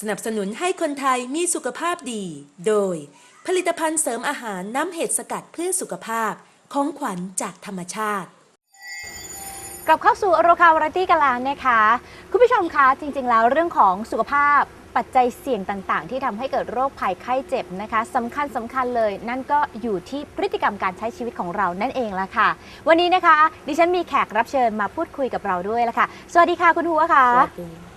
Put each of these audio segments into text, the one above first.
สนับสนุนให้คนไทยมีสุขภาพดี โดย ผลิตภัณฑ์เสริมอาหารน้ำเห็ดสกัดเพื่อสุขภาพ ของขวัญจากธรรมชาติ กลับเข้าสู่โรคาวาไรตี้กันแล้วนะคะ คุณผู้ชมคะจริง ๆ แล้วเรื่องของสุขภาพปัจจัยเสี่ยงต่างๆ ที่ทำให้เกิดโรคภัยไข้เจ็บนะคะสำคัญสำคัญเลย นั่นก็อยู่ที่พฤติกรรมการใช้ชีวิตของเรานั่นเองละค่ะ วันนี้นะคะ ดิฉันมีแขกรับเชิญมาพูดคุยกับเราด้วยละค่ะ สวัสดีค่ะคุณหัวค่ะ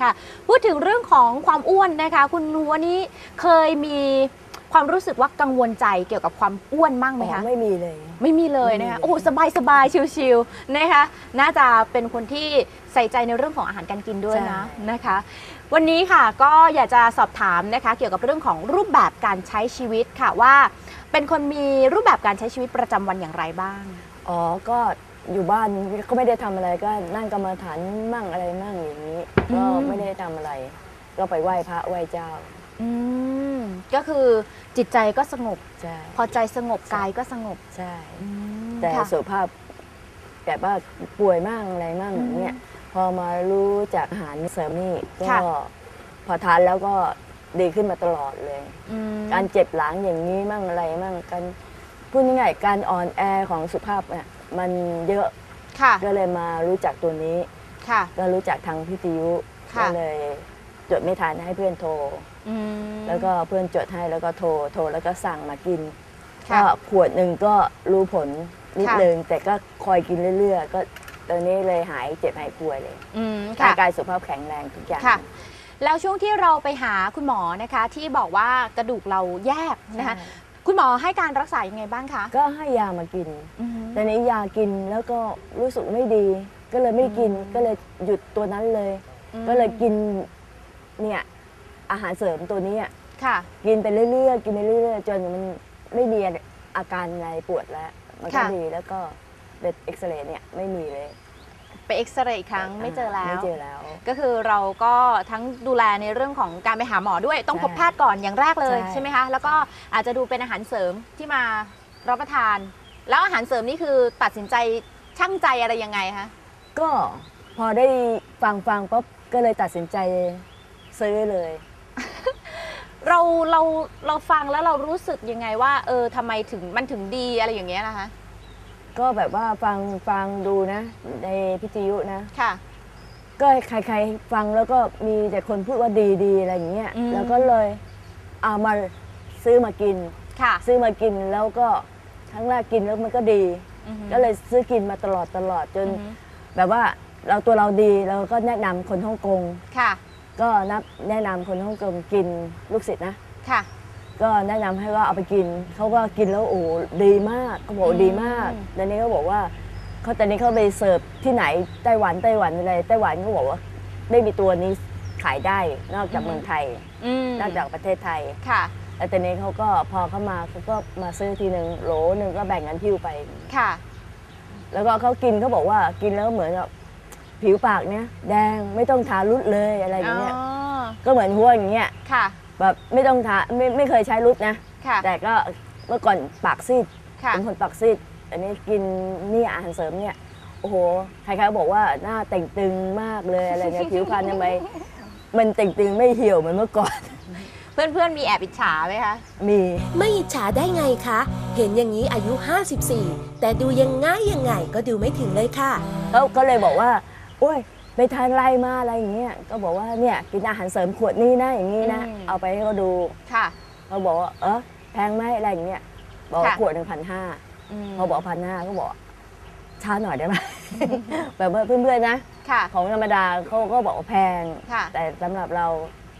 ค่ะ พูดถึงเรื่องของความอ้วนนะคะ คุณหัวนี้เคยมีความรู้สึกว่ากังวลใจเกี่ยวกับความอ้วนมั่งไหมคะ ไม่มีเลย ไม่มีเลยนะคะไม่มีเลยโอ้โหสบายสบายๆชิลๆนะคะ น่าจะเป็นคนที่ใส่ใจในเรื่องของอาหารการกินด้วยนะนะคะ วันนี้ค่ะก็อยากจะสอบถามนะคะ เกี่ยวกับเรื่องของรูปแบบการใช้ชีวิตค่ะว่า เป็นคนมีรูปแบบการใช้ชีวิตประจำวันอย่างไรบ้าง อ๋อก็ อยู่บ้านก็ไม่ได้ทำอะไรก็นั่งกรรมฐานมั่งอะไรมั่งอย่างนี้อืมก็ไม่ได้ทำอะไร ก็ไปไหว้พระไหว้เจ้าอืมก็คือจิตใจก็สงบ ใช่พอใจสงบกายก็สงบใช่ อืมแต่ค่ะ สุขภาพแบบว่าป่วยมั่งอะไรมั่งอืมเนี่ยพอมารู้จากอาหารเสริมนี่ก็ค่ะ พอทานแล้วก็ดีขึ้นมาตลอดเลย อืมการเจ็บหลังอย่างนี้มั่งอะไรมั่งการพูดง่ายๆการอ่อนแอของสุขภาพเนี่ย มันเยอะค่ะ ก็เลยมารู้จักตัวนี้ ค่ะ ก็รู้จักทางพิทยุค่ะ ก็เลยจดไม่ทันให้เพื่อนโทร อืม แล้วก็เพื่อนจดให้แล้วก็โทรโทรแล้วก็สั่งมากินค่ะก็ขวดหนึ่งก็รู้ผลนิดค่ะ นึงแต่ก็คอยกินเรื่อยๆก็ตอนนี้เลยหายเจ็บหายป่วยเลยอืมร่าค่ะ งกายสุขภาพแข็งแรงทุกอย่าง ค่ะ แล้วช่วงที่เราไปหาคุณหมอนะคะ ที่บอกว่ากระดูกเราแยกนะคะ ใช่ คุณหมอให้การรักษายังไงบ้างคะ ก็ให้ยามากิน อือฮึ แต่นี้ยากินแล้วก็รู้สึกไม่ดี ก็เลยไม่กินอืมก็เลยหยุดตัวนั้นเลย อืม ก็เลยกินเนี่ยอาหารเสริมตัวนี้อะค่ะ กินไปเรื่อยๆ กินไปเรื่อยๆ จนมันไม่มีอาการอะไรปวดแล้ว มันก็ค่ะ ดีแล้วก็เป็นเอ็กซเรย์เนี่ยไม่มีเลย ไปเอ็กซเรย์อีกครั้งไม่เจอแล้ว ไม่เจอแล้ว ก็คือเราก็ทั้งดูแลในเรื่องของการไปหาหมอด้วย ต้องใช่พบแพทย์ก่อนอย่างแรกเลยใช่ใช่ไหมคะ แล้วก็อาจจะดูเป็นอาหารเสริมที่มารับประทาน แล้วอาหารเสริมนี่คือตัดสินใจช่างใจอะไรยังไงคะก็พอได้ฟังฟังปุ๊บก็เลยตัดสินใจซื้อเลย เราเราเราฟังแล้วเรารู้สึกยังไงว่า เออทำไมถึงมันถึงดีอะไรอย่างเงี้ยนะคะ ก็แบบว่าฟังฟังดูนะ ในพิทยุนะ ค่ะ ก็ใครๆฟังแล้วก็มีแต่คนพูดว่าดีดีอะไรอย่างเงี้ย อืม แล้วก็เลยเอามาซื้อมากิน ค่ะ ซื้อมากินแล้วก็ทั้งแรกกินแล้วมันก็ดี อือฮึก็เลยซื้อกินมาตลอดตลอดจน อือฮึแบบว่าเราตัวเราดีเราก็แนะนำคนฮ่องกง ค่ะ ก็นับแนะนำคนฮ่องกงกินลูกศิษย์นะ ค่ะ ก็แนะนำให้ว่าเอาไปกิน เขาก็กินแล้วโอ้ดีมากเขาบอกอืมดีมากตอนนี้เขาบอกว่าเขาตอนนี้เขาไปเสิร์ฟที่ไหนไต้หวันไต้หวันอะไรไต้หวันเขาบอกว่าไม่มีตัวนี้ขายได้นอกจากเมืองไทย อืมนอกจากประเทศไทย ค่ะ แล้วตอนนี้เขาก็พอเข้ามาเขาก็มาซื้อทีหนึ่งโหลหนึ่งก็แบ่งกันพิ้วไป ค่ะ แล้วก็เขากินเขาบอกว่ากินแล้วเหมือนกับผิวปากเนี้ยแดงไม่ต้องทารุดเลยอะไรอย่างเงี้ยอ๋อก็เหมือนหัวอย่างเงี้ย ค่ะ แบบไม่ต้องทาไม่ไม่เคยใช้รุดนะ ค่ะ แต่ก็เมื่อก่อนปากซีดค่ะ เป็นคนปากซีดอันนี้กินนี่อาหารเสริมเนี่ยโอ้โหใครๆบอกว่าหน้าเต่งตึงมากเลยอะไรเงี้ยผิวพรรณทำไมมันเต่งตึงไม่เหี่ยวเหมือนเมื่อก่อน เพื่อนๆมีแอบอิจฉาไหมคะ มีไม่อิจฉาได้ไงคะ เห็นอย่างนี้อายุ 54 แต่ดูยังไงยังไงก็ดูไม่ถึงเลยค่ะ เขาก็เลยบอกว่าโอ้ย ไปทานอะไรมาอะไรอย่างเงี้ยก็บอกว่าเนี่ยกินอาหารเสริมขวดนี้นะอย่างนี้นะ อืม เอาไปให้เขาดูค่ะ เขาบอกว่าเออแพงไหมอะไรอย่างเงี้ยบอกว่าค่ะ ขวดหนึ่งพันห้ามเขาบอกพันห้าเขาบอกช้าหน่อยได้ไหม แบบว่าเพื่อนๆนะ ค่ะ ของธรรมดาเขาก็บอกว่าแพง ค่ะ แต่สำหรับเรา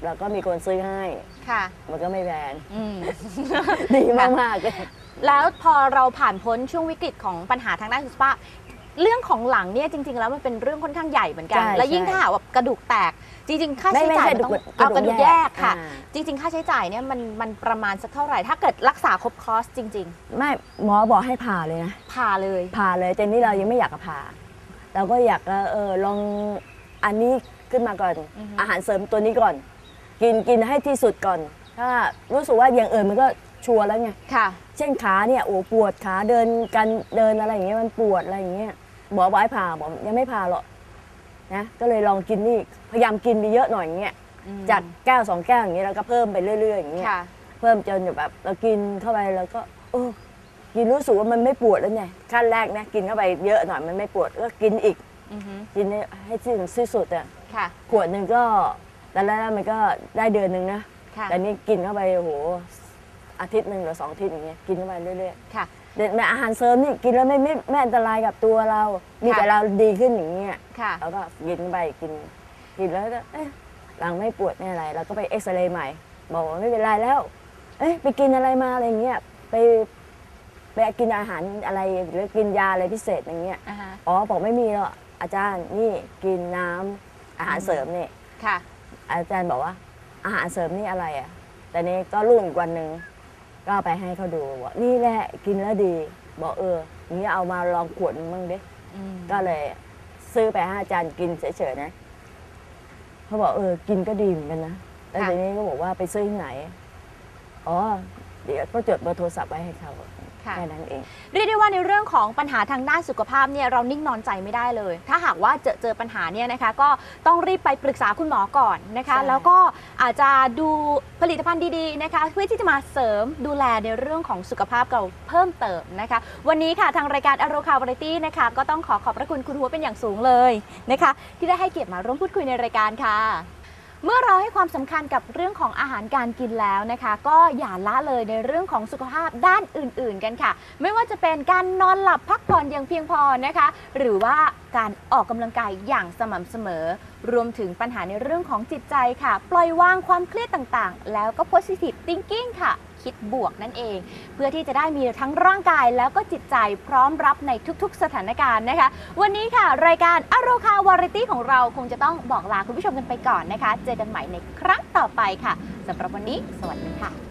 เราก็มีคนซื้อให้ ค่ะ มันก็ไม่แพง อืม ดีมากๆเลยแล้วพอเราผ่านพ้นช่วงวิกฤตของปัญหาทางด้านสุขภาพ เรื่องของหลังเนี่ยจริง ๆ แล้วมันเป็นเรื่องค่อนข้างใหญ่เหมือนกัน ใช่และยิ่งใช่ ถ้าหากว่ากระดูกแตก จริง ๆ ค่าไม่ใช้ไม่จ่ายใช่มันต้องกระดูกเอากระดูกแยกค่ะ อ่าจริง ๆ ค่าใช้จ่ายเนี่ยมันมันประมาณสักเท่าไหร่ ถ้าเกิดรักษาครบคอร์สจริง ไม่หมอบอกให้ผ่าเลยนะๆ ผ่าเลย ผ่าเลยแต่นี่เรายังไม่อยากจะผ่าเราก็อยากจะเออลองอันนี้ขึ้นมาก่อน อือฮึ อาหารเสริมตัวนี้ก่อน กินกินให้ที่สุดก่อน ถ้ารู้สึกว่าอย่างอื่นมันก็ชัวร์แล้วไง ค่ะ เช่นขาเนี่ยโอ้ปวดขาเดินกันเดินอะไรอย่างเงี้ยมันปวดอะไรอย่างเงี้ย หมอบอกให้ผ่าบอกยังไม่ผ่าหรอกนะก็เลยลองกินนี่พยายามกินไปเยอะหน่อยอย่างเงี้ยอืมจากแก้วสองแก้วอย่างนี้แล้วก็เพิ่มไปเรื่อย ๆ อย่างเงี้ยค่ะเพิ่มจนแบบเรากินเข้าไปแล้วก็เออกินรู้สึกว่ามันไม่ปวดแล้วไงขั้นแรกนะกินเข้าไปเยอะหน่อยมันไม่ปวดก็กินอีกอือฮึกินให้ให้ที่ถึงที่สุดอะค่ะขวดหนึ่งก็ตอนแรกมันก็ได้เดือนหนึ่งนะค่ะแต่นี่กินเข้าไปโอ้โหอาทิตย์หนึ่งหรือสองอาทิตย์อย่างเงี้ยกินเข้าไปเรื่อยค่ะๆแต่อาหารเสริมนี่กินแล้วไม่ไม่ไม่อันตรายกับตัวเรา มีค่ะแต่เราดีขึ้นอย่างเงี้ยค่ะเราก็กินเข้าไปกิน กินแล้วก็เอ๊ะหลังไม่ปวดไม่อะไรเราก็ไปเอ็กซเรย์ใหม่ บอกว่าไม่เป็นไรแล้ว เอ๊ะไปกินอะไรมาอะไรเงี้ยไปไปกินอาหารอะไรหรือกินยาอะไรพิเศษอย่างเงี้ยอ่าฮะ อ๋อบอกไม่มีหรอกอาจารย์นี่กินน้ำอาหารเสริมนี่ ค่ะ อาจารย์บอกว่า อาหารเสริมนี่อะไรอะ แต่นี้ก็รุ่งอีกวันหนึ่ง ก็เอาไปให้เขาดูว่านี่แหละกินแล้วดี บอกเอออย่างนี้เอามาลองขวดหนึงบ้างดิอืมก็เลยซื้อไปให้อาจารย์กินเฉยๆนะเขาบอกเออกินก็ดีเหมือนกันนะแล้วทีนี้ก็บอกว่าไปซื้อที่ไหน อ๋อ เดี๋ยวก็จดเบอร์โทรศัพท์ไว้ให้เขาค่ะ แค่นั้นเอง เรียกได้ว่าในเรื่องของปัญหาทางด้านสุขภาพเนี่ยเรานิ่งนอนใจไม่ได้เลย ถ้าหากว่าเจอเจอปัญหาเนี่ยนะคะ ก็ต้องรีบไปปรึกษาคุณหมอก่อนนะคะใช่แล้วก็อาจจะดูผลิตภัณฑ์ดีๆนะคะ เพื่อที่จะมาเสริมดูแลในเรื่องของสุขภาพเราเพิ่มเติมนะคะ วันนี้ค่ะทางรายการอโรคาวาไรตี้นะคะก็ต้องขอขอบพระคุณคุณหัวเป็นอย่างสูงเลยนะคะ ที่ได้ให้เกียรติมาร่วมพูดคุยในรายการค่ะ เมื่อเราให้ความสำคัญกับเรื่องของอาหารการกินแล้วนะคะ ก็อย่าละเลยในเรื่องของสุขภาพด้านอื่น ๆ กันค่ะ ไม่ว่าจะเป็นการนอนหลับพักผ่อนอย่างเพียงพอนะคะ หรือว่าการออกกำลังกายอย่างสม่ำเสมอ รวมถึงปัญหาในเรื่องของจิตใจค่ะ ปล่อยวางความเครียดต่างๆ แล้วก็ positive thinking ค่ะ คิดบวกนั่นเอง เพื่อที่จะได้มีทั้งร่างกายแล้วก็จิตใจพร้อมรับในทุกๆ สถานการณ์นะคะ วันนี้ค่ะ รายการอโรคาวาริตี้ของเราคงจะต้องบอกลาคุณผู้ชมกันไปก่อนนะคะ เจอกันใหม่ในครั้งต่อไปค่ะสำหรับวันนี้ สวัสดีค่ะ